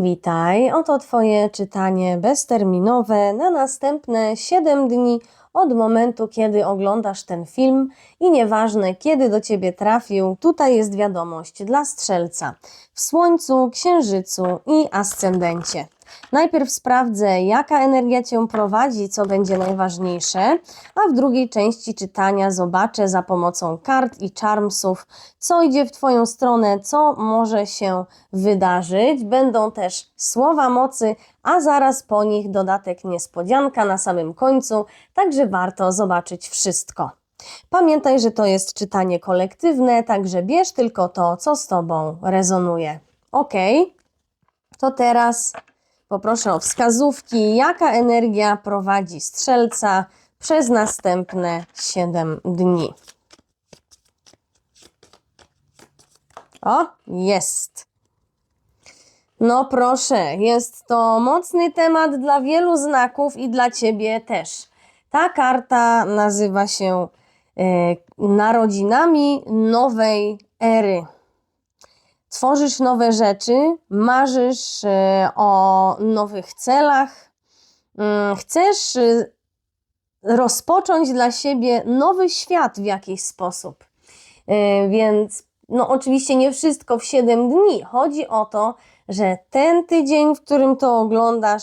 Witaj, oto Twoje czytanie bezterminowe na następne 7 dni od momentu, kiedy oglądasz ten film i nieważne kiedy do Ciebie trafił, tutaj jest wiadomość dla strzelca w Słońcu, Księżycu i Ascendencie. Najpierw sprawdzę, jaka energia Cię prowadzi, co będzie najważniejsze, a w drugiej części czytania zobaczę za pomocą kart i charmsów, co idzie w Twoją stronę, co może się wydarzyć. Będą też słowa mocy, a zaraz po nich dodatek niespodzianka na samym końcu, także warto zobaczyć wszystko. Pamiętaj, że to jest czytanie kolektywne, także bierz tylko to, co z Tobą rezonuje. Ok, to teraz poproszę o wskazówki, jaka energia prowadzi strzelca przez następne 7 dni. O, jest. No proszę, jest to mocny temat dla wielu znaków i dla Ciebie też. Ta karta nazywa się e, Narodzinami Nowej Ery. Tworzysz nowe rzeczy, marzysz e, o nowych celach, mm, chcesz e, rozpocząć dla siebie nowy świat w jakiś sposób. E, Więc no oczywiście nie wszystko w 7 dni. Chodzi o to, że ten tydzień, w którym to oglądasz,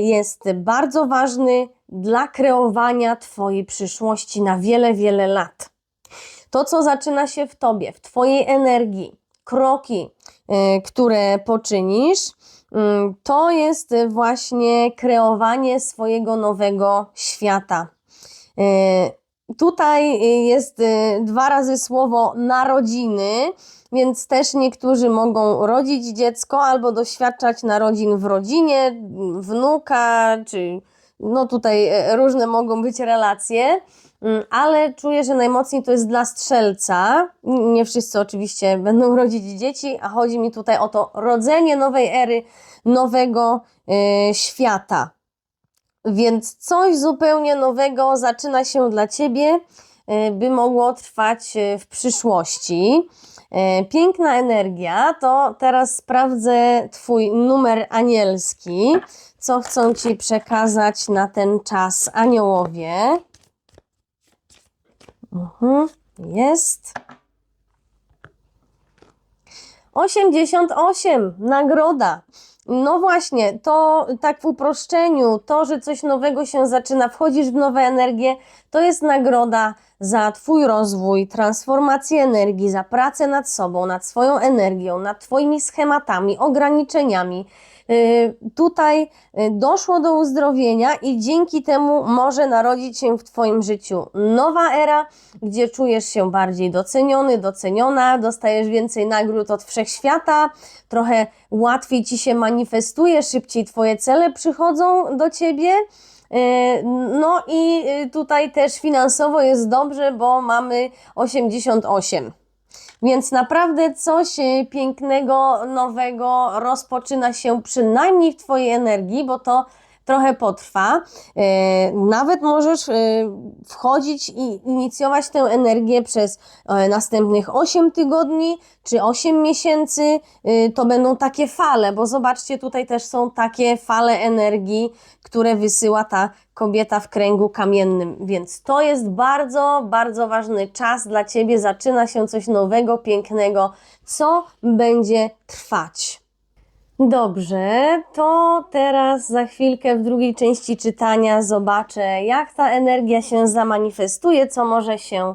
jest bardzo ważny dla kreowania Twojej przyszłości na wiele, wiele lat. To, co zaczyna się w Tobie, w Twojej energii, kroki, e, które poczynisz, mm, to jest właśnie kreowanie swojego nowego świata. E, Tutaj jest e, dwa razy słowo narodziny, więc też niektórzy mogą rodzić dziecko albo doświadczać narodzin w rodzinie, wnuka, czy no tutaj różne mogą być relacje, ale czuję, że najmocniej to jest dla strzelca. Nie wszyscy oczywiście będą rodzić dzieci, a chodzi mi tutaj o to rodzenie nowej ery, nowego e, świata. Więc coś zupełnie nowego zaczyna się dla Ciebie, e, by mogło trwać e, w przyszłości. E, Piękna energia, to teraz sprawdzę Twój numer anielski, co chcą Ci przekazać na ten czas aniołowie. Mhm, jest. 88, nagroda. No właśnie, to tak w uproszczeniu, to, że coś nowego się zaczyna, wchodzisz w nowe energie, to jest nagroda za Twój rozwój, transformację energii, za pracę nad sobą, nad swoją energią, nad Twoimi schematami, ograniczeniami. Yy, Tutaj yy, doszło do uzdrowienia i dzięki temu może narodzić się w Twoim życiu nowa era, gdzie czujesz się bardziej doceniony, doceniona, dostajesz więcej nagród od wszechświata, trochę łatwiej Ci się manifestuje, szybciej Twoje cele przychodzą do Ciebie. Yy, No i tutaj też finansowo jest dobrze, bo mamy 88. Więc naprawdę coś e, pięknego, nowego rozpoczyna się przynajmniej w Twojej energii, bo to trochę potrwa. E, Nawet możesz e, wchodzić i inicjować tę energię przez e, następnych 8 tygodni czy 8 miesięcy. To będą takie fale, bo zobaczcie, tutaj też są takie fale energii, które wysyła ta kobieta w kręgu kamiennym. Więc to jest bardzo, bardzo ważny czas dla Ciebie. Zaczyna się coś nowego, pięknego, co będzie trwać. Dobrze, to teraz za chwilkę w drugiej części czytania zobaczę, jak ta energia się zamanifestuje, co może się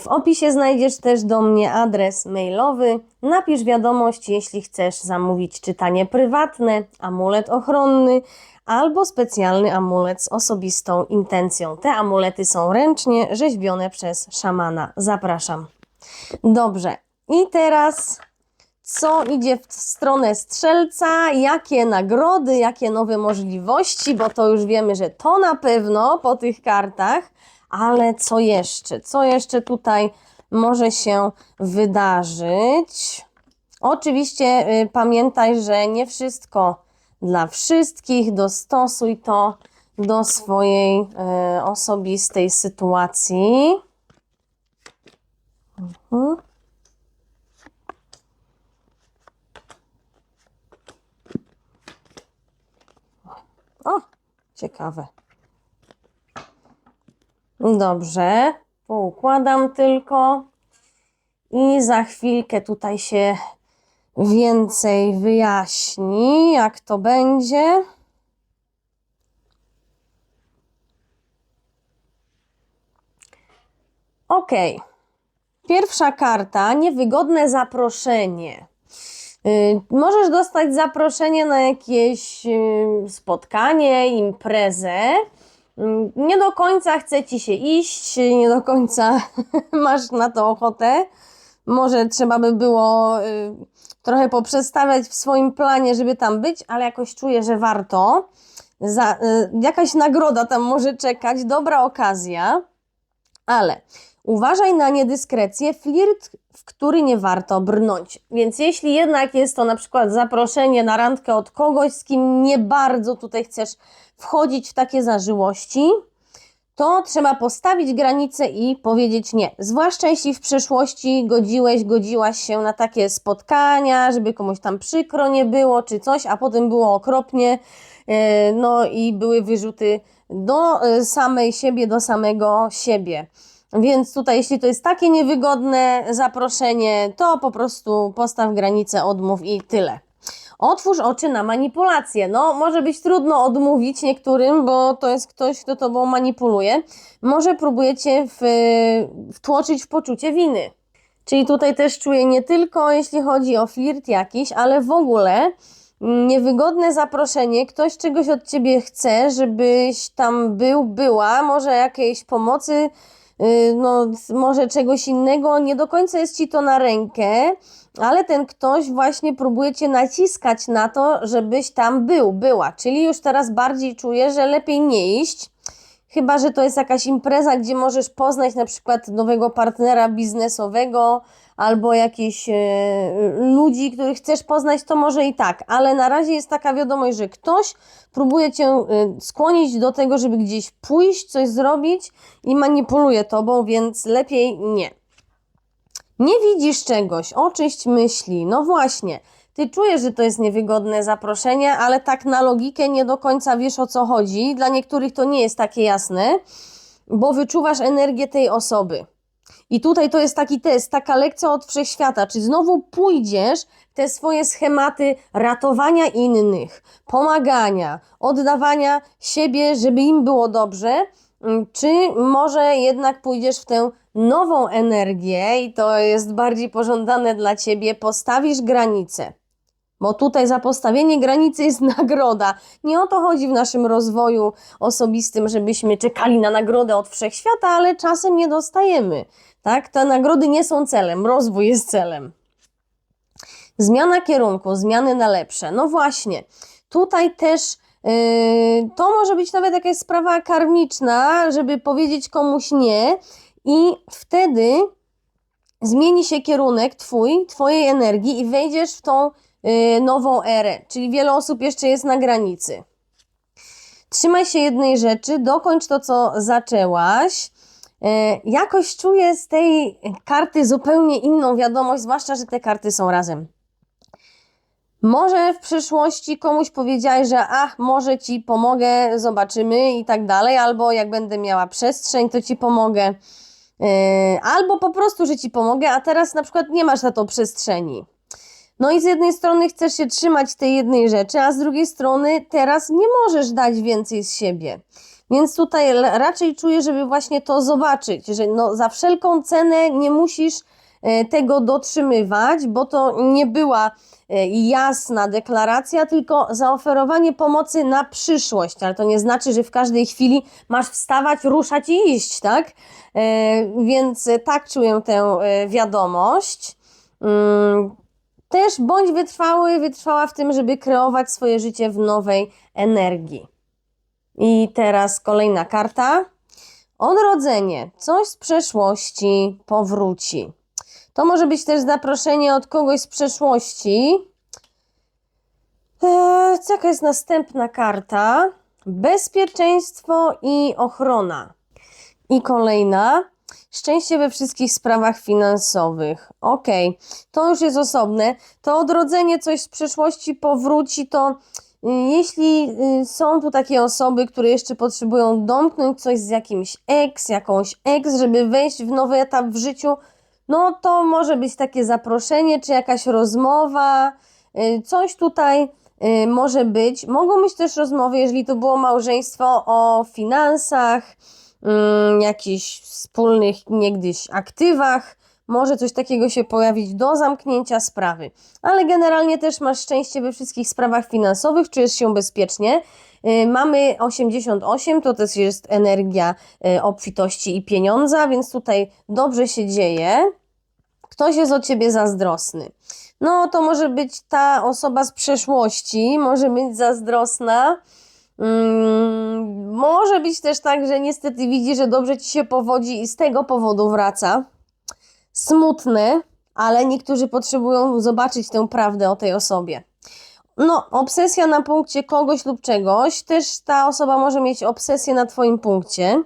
W opisie znajdziesz też do mnie adres mailowy. Napisz wiadomość, jeśli chcesz zamówić czytanie prywatne, amulet ochronny albo specjalny amulet z osobistą intencją. Te amulety są ręcznie rzeźbione przez szamana. Zapraszam. Dobrze. I teraz co idzie w stronę strzelca, jakie nagrody, jakie nowe możliwości, bo to już wiemy, że to na pewno po tych kartach, ale co jeszcze? Co jeszcze tutaj może się wydarzyć? Oczywiście y, pamiętaj, że nie wszystko dla wszystkich, dostosuj to do swojej y, osobistej sytuacji. Mhm. O, ciekawe. Dobrze, poukładam tylko i za chwilkę tutaj się więcej wyjaśni, jak to będzie. Ok. Pierwsza karta, niewygodne zaproszenie. Y, Możesz dostać zaproszenie na jakieś y, spotkanie, imprezę. Nie do końca chce ci się iść, nie do końca masz na to ochotę. Może trzeba by było y, trochę poprzestawiać w swoim planie, żeby tam być, ale jakoś czuję, że warto. Za, y, jakaś nagroda tam może czekać, dobra okazja, ale uważaj na niedyskrecję, flirt, w który nie warto brnąć. Więc jeśli jednak jest to na przykład zaproszenie na randkę od kogoś, z kim nie bardzo tutaj chcesz wchodzić w takie zażyłości, to trzeba postawić granicę i powiedzieć nie. Zwłaszcza jeśli w przeszłości godziłeś, godziłaś się na takie spotkania, żeby komuś tam przykro nie było czy coś, a potem było okropnie, e, no i były wyrzuty do e, samej siebie, do samego siebie. Więc tutaj, jeśli to jest takie niewygodne zaproszenie, to po prostu postaw granicę, odmów i tyle. Otwórz oczy na manipulację. No, może być trudno odmówić niektórym, bo to jest ktoś, kto tobą manipuluje. Może próbujecie w, wtłoczyć w poczucie winy. Czyli tutaj też czuję nie tylko jeśli chodzi o flirt jakiś, ale w ogóle mm, niewygodne zaproszenie, ktoś czegoś od ciebie chce, żebyś tam był, była, może jakiejś pomocy, yy, no, może czegoś innego, nie do końca jest ci to na rękę, ale ten ktoś właśnie próbuje cię naciskać na to, żebyś tam był, była. Czyli już teraz bardziej czuję, że lepiej nie iść. Chyba, że to jest jakaś impreza, gdzie możesz poznać na przykład nowego partnera biznesowego albo jakichś e, ludzi, których chcesz poznać, to może i tak, ale na razie jest taka wiadomość, że ktoś próbuje cię e, skłonić do tego, żeby gdzieś pójść, coś zrobić i manipuluje tobą, więc lepiej nie. Nie widzisz czegoś, oczyść myśli. No właśnie, ty czujesz, że to jest niewygodne zaproszenie, ale tak na logikę nie do końca wiesz o co chodzi. Dla niektórych to nie jest takie jasne, bo wyczuwasz energię tej osoby. I tutaj to jest taki test, taka lekcja od wszechświata. Czy znowu pójdziesz w te swoje schematy ratowania innych, pomagania, oddawania siebie, żeby im było dobrze, czy może jednak pójdziesz w tę nową energię i to jest bardziej pożądane dla ciebie, postawisz granicę. Bo tutaj za postawienie granicy jest nagroda. Nie o to chodzi w naszym rozwoju osobistym, żebyśmy czekali na nagrodę od wszechświata, ale czasem nie dostajemy. Tak? Te nagrody nie są celem, rozwój jest celem. Zmiana kierunku, zmiany na lepsze. No właśnie, tutaj też Yy, to może być nawet jakaś sprawa karmiczna, żeby powiedzieć komuś nie, i wtedy zmieni się kierunek Twój, Twojej energii i wejdziesz w tą yy, nową erę. Czyli wiele osób jeszcze jest na granicy. Trzymaj się jednej rzeczy, dokończ to, co zaczęłaś. Yy, jakoś czuję z tej karty zupełnie inną wiadomość, zwłaszcza, że te karty są razem. Może w przyszłości komuś powiedziałeś, że ach, może ci pomogę, zobaczymy i tak dalej, albo jak będę miała przestrzeń, to ci pomogę. Yy, albo po prostu, że ci pomogę, a teraz na przykład nie masz na to przestrzeni. No i z jednej strony chcesz się trzymać tej jednej rzeczy, a z drugiej strony teraz nie możesz dać więcej z siebie. Więc tutaj raczej czuję, żeby właśnie to zobaczyć, że no za wszelką cenę nie musisz tego dotrzymywać, bo to nie była e, jasna deklaracja, tylko zaoferowanie pomocy na przyszłość, ale to nie znaczy, że w każdej chwili masz wstawać, ruszać i iść, tak? E, Więc tak czuję tę wiadomość. Mm, Też bądź wytrwały, wytrwała w tym, żeby kreować swoje życie w nowej energii. I teraz kolejna karta. Odrodzenie. Coś z przeszłości powróci. To może być też zaproszenie od kogoś z przeszłości. Eee, jaka jest następna karta? Bezpieczeństwo i ochrona. I kolejna. Szczęście we wszystkich sprawach finansowych. Ok, to już jest osobne. To odrodzenie, coś z przeszłości powróci, to y, jeśli y, są tu takie osoby, które jeszcze potrzebują domknąć coś z jakimś ex, jakąś ex, żeby wejść w nowy etap w życiu, no to może być takie zaproszenie, czy jakaś rozmowa, y, coś tutaj y, może być. Mogą być też rozmowy, jeżeli to było małżeństwo, o finansach, mm, jakichś wspólnych niegdyś aktywach. Może coś takiego się pojawić do zamknięcia sprawy. Ale generalnie też masz szczęście we wszystkich sprawach finansowych, czujesz się bezpiecznie. Y, Mamy 88, to też jest energia y, obfitości i pieniądza, więc tutaj dobrze się dzieje. Ktoś jest o ciebie zazdrosny. No, to może być ta osoba z przeszłości, może być zazdrosna. Mm, może być też tak, że niestety widzi, że dobrze ci się powodzi i z tego powodu wraca. Smutne, ale niektórzy potrzebują zobaczyć tę prawdę o tej osobie. No, obsesja na punkcie kogoś lub czegoś, też ta osoba może mieć obsesję na Twoim punkcie,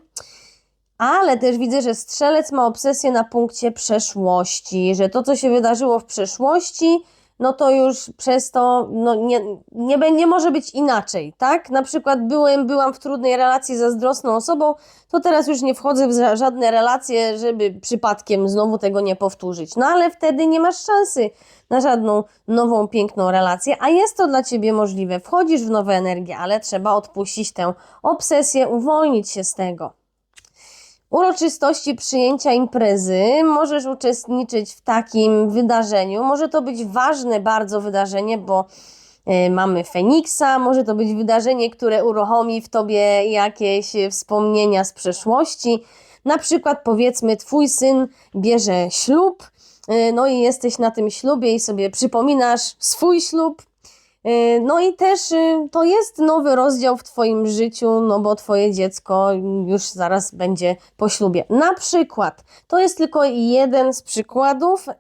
ale też widzę, że strzelec ma obsesję na punkcie przeszłości, że to, co się wydarzyło w przeszłości, no to już przez to no nie, nie, nie może być inaczej, tak? Na przykład byłem, byłam w trudnej relacji ze zazdrosną osobą, to teraz już nie wchodzę w ża- żadne relacje, żeby przypadkiem znowu tego nie powtórzyć. No ale wtedy nie masz szansy na żadną nową, piękną relację, a jest to dla ciebie możliwe. Wchodzisz w nowe energie, ale trzeba odpuścić tę obsesję, uwolnić się z tego. Uroczystości przyjęcia imprezy, możesz uczestniczyć w takim wydarzeniu. Może to być ważne bardzo wydarzenie, bo e, mamy Feniksa, może to być wydarzenie, które uruchomi w tobie jakieś wspomnienia z przeszłości. Na przykład powiedzmy, twój syn bierze ślub, e, no i jesteś na tym ślubie i sobie przypominasz swój ślub. E, No i też y, to jest nowy rozdział w Twoim życiu, no bo Twoje dziecko już zaraz będzie po ślubie. Na przykład, to jest tylko jeden z przykładów, e,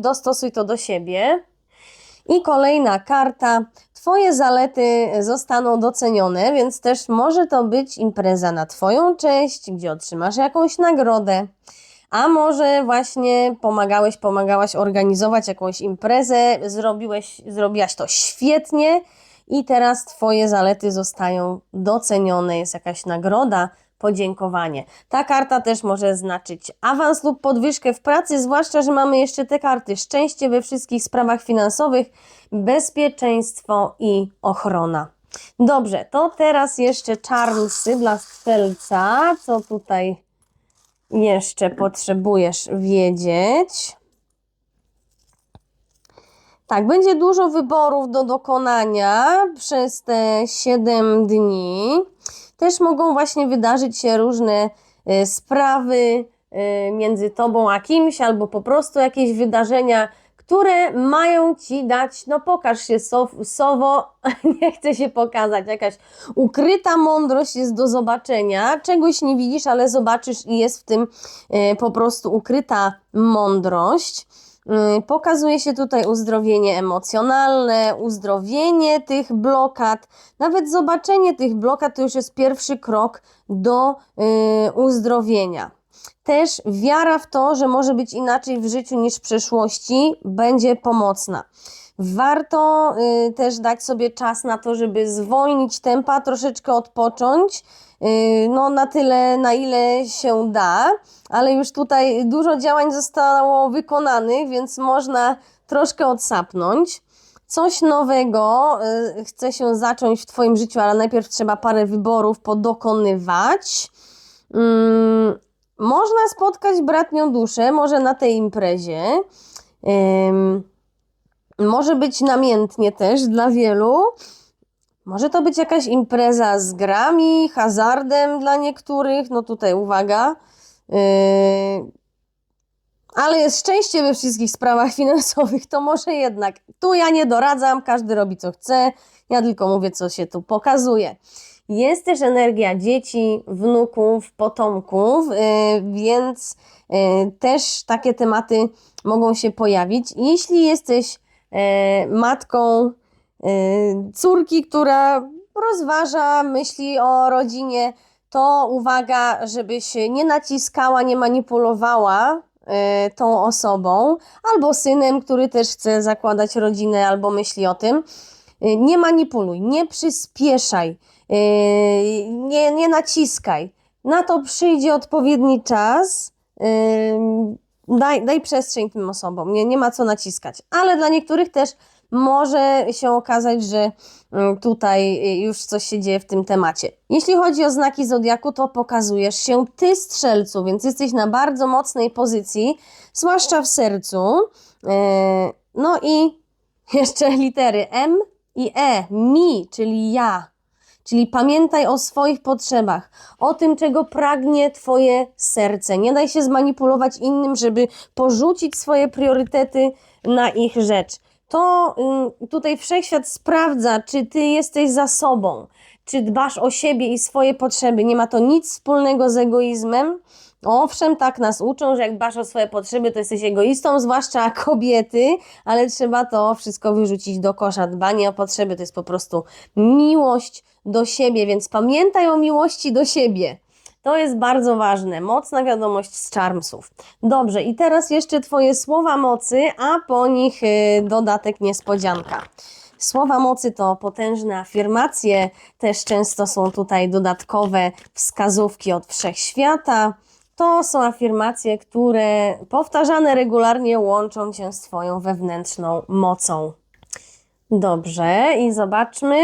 dostosuj to do siebie. I kolejna karta. Twoje zalety zostaną docenione, więc też może to być impreza na Twoją cześć, gdzie otrzymasz jakąś nagrodę. A może właśnie pomagałeś, pomagałaś organizować jakąś imprezę, zrobiłeś, zrobiłaś to świetnie i teraz Twoje zalety zostają docenione, jest jakaś nagroda, podziękowanie. Ta karta też może znaczyć awans lub podwyżkę w pracy, zwłaszcza, że mamy jeszcze te karty szczęście we wszystkich sprawach finansowych, bezpieczeństwo i ochrona. Dobrze, to teraz jeszcze czarnsy dla strzelca. Co tutaj jeszcze potrzebujesz wiedzieć? Tak, będzie dużo wyborów do dokonania przez te 7 dni. Też mogą właśnie wydarzyć się różne y, sprawy y, między tobą a kimś, albo po prostu jakieś wydarzenia, które mają ci dać, no pokaż się sow, sowo, nie chcę się pokazać, jakaś ukryta mądrość jest do zobaczenia, czegoś nie widzisz, ale zobaczysz i jest w tym y, po prostu ukryta mądrość. Y, Pokazuje się tutaj uzdrowienie emocjonalne, uzdrowienie tych blokad. Nawet zobaczenie tych blokad to już jest pierwszy krok do y, uzdrowienia. Też wiara w to, że może być inaczej w życiu niż w przeszłości, będzie pomocna. Warto y, też dać sobie czas na to, żeby zwolnić tempa, troszeczkę odpocząć, y, no na tyle, na ile się da, ale już tutaj dużo działań zostało wykonanych, więc można troszkę odsapnąć. Coś nowego y, chce się zacząć w Twoim życiu, ale najpierw trzeba parę wyborów podokonywać. Można spotkać bratnią duszę, może na tej imprezie. Może być namiętnie też dla wielu. Może to być jakaś impreza z grami, hazardem dla niektórych. No tutaj uwaga. Ale jest szczęście we wszystkich sprawach finansowych, to może jednak tu ja nie doradzam, każdy robi co chce, ja tylko mówię, co się tu pokazuje. Jest też energia dzieci, wnuków, potomków, yy, więc yy, też takie tematy mogą się pojawić. Jeśli jesteś yy, matką córki, która rozważa, myśli o rodzinie, to uwaga, żebyś nie naciskała, nie manipulowała y, tą osobą, albo synem, który też chce zakładać rodzinę, albo myśli o tym. Y, Nie manipuluj, nie przyspieszaj, y, nie, nie naciskaj. Na to przyjdzie odpowiedni czas. y, Daj, daj przestrzeń tym osobom, nie, nie ma co naciskać. Ale dla niektórych też może się okazać, że tutaj już coś się dzieje w tym temacie. Jeśli chodzi o znaki zodiaku, to pokazujesz się ty strzelcu, więc jesteś na bardzo mocnej pozycji, zwłaszcza w sercu. No i jeszcze litery M i E, mi, czyli ja. Czyli pamiętaj o swoich potrzebach, o tym, czego pragnie Twoje serce. Nie daj się zmanipulować innym, żeby porzucić swoje priorytety na ich rzecz. To ym, tutaj wszechświat sprawdza, czy Ty jesteś za sobą, czy dbasz o siebie i swoje potrzeby. Nie ma to nic wspólnego z egoizmem. Owszem, tak nas uczą, że jak dbasz o swoje potrzeby, to jesteś egoistą, zwłaszcza kobiety, ale trzeba to wszystko wyrzucić do kosza. Dbanie o potrzeby to jest po prostu miłość do siebie, więc pamiętaj o miłości do siebie. To jest bardzo ważne. Mocna wiadomość z Charmsów. Dobrze, i teraz jeszcze Twoje słowa mocy, a po nich y, dodatek niespodzianka. Słowa mocy to potężne afirmacje, też często są tutaj dodatkowe wskazówki od wszechświata. To są afirmacje, które powtarzane regularnie łączą cię z Twoją wewnętrzną mocą. Dobrze, i zobaczmy.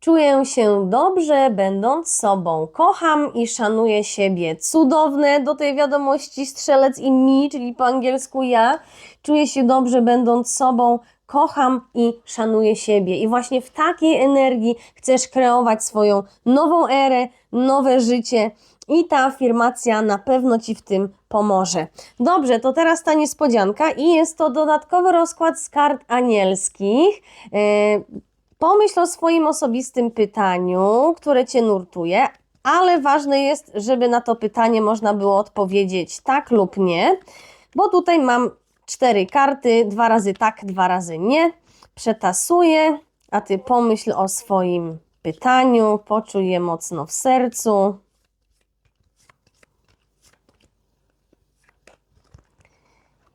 Czuję się dobrze, będąc sobą. Kocham i szanuję siebie. Cudowne do tej wiadomości strzelec i mi, czyli po angielsku ja. Czuję się dobrze, będąc sobą. Kocham i szanuję siebie. I właśnie w takiej energii chcesz kreować swoją nową erę, nowe życie. I ta afirmacja na pewno Ci w tym pomoże. Dobrze, to teraz ta niespodzianka i jest to dodatkowy rozkład z kart anielskich. Yy, Pomyśl o swoim osobistym pytaniu, które Cię nurtuje, ale ważne jest, żeby na to pytanie można było odpowiedzieć tak lub nie, bo tutaj mam cztery karty, dwa razy tak, dwa razy nie. Przetasuję, a Ty pomyśl o swoim pytaniu, poczuj je mocno w sercu.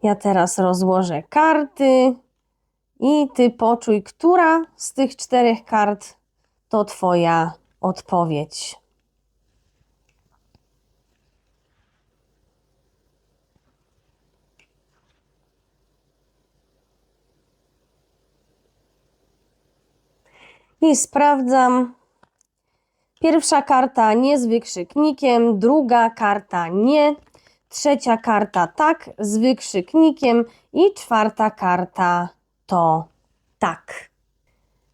Ja teraz rozłożę karty. I ty poczuj, która z tych czterech kart to Twoja odpowiedź. I sprawdzam. Pierwsza karta nie z wykrzyknikiem, druga karta nie, trzecia karta tak z wykrzyknikiem i czwarta karta to tak.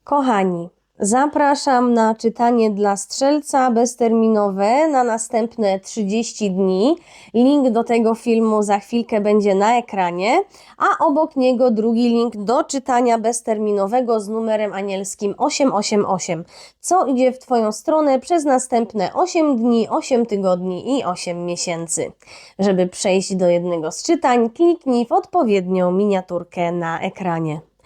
Kochani, zapraszam na czytanie dla strzelca bezterminowe na następne 30 dni. Link do tego filmu za chwilkę będzie na ekranie, a obok niego drugi link do czytania bezterminowego z numerem anielskim 888, co idzie w Twoją stronę przez następne 8 dni, 8 tygodni i 8 miesięcy. Żeby przejść do jednego z czytań, kliknij w odpowiednią miniaturkę na ekranie.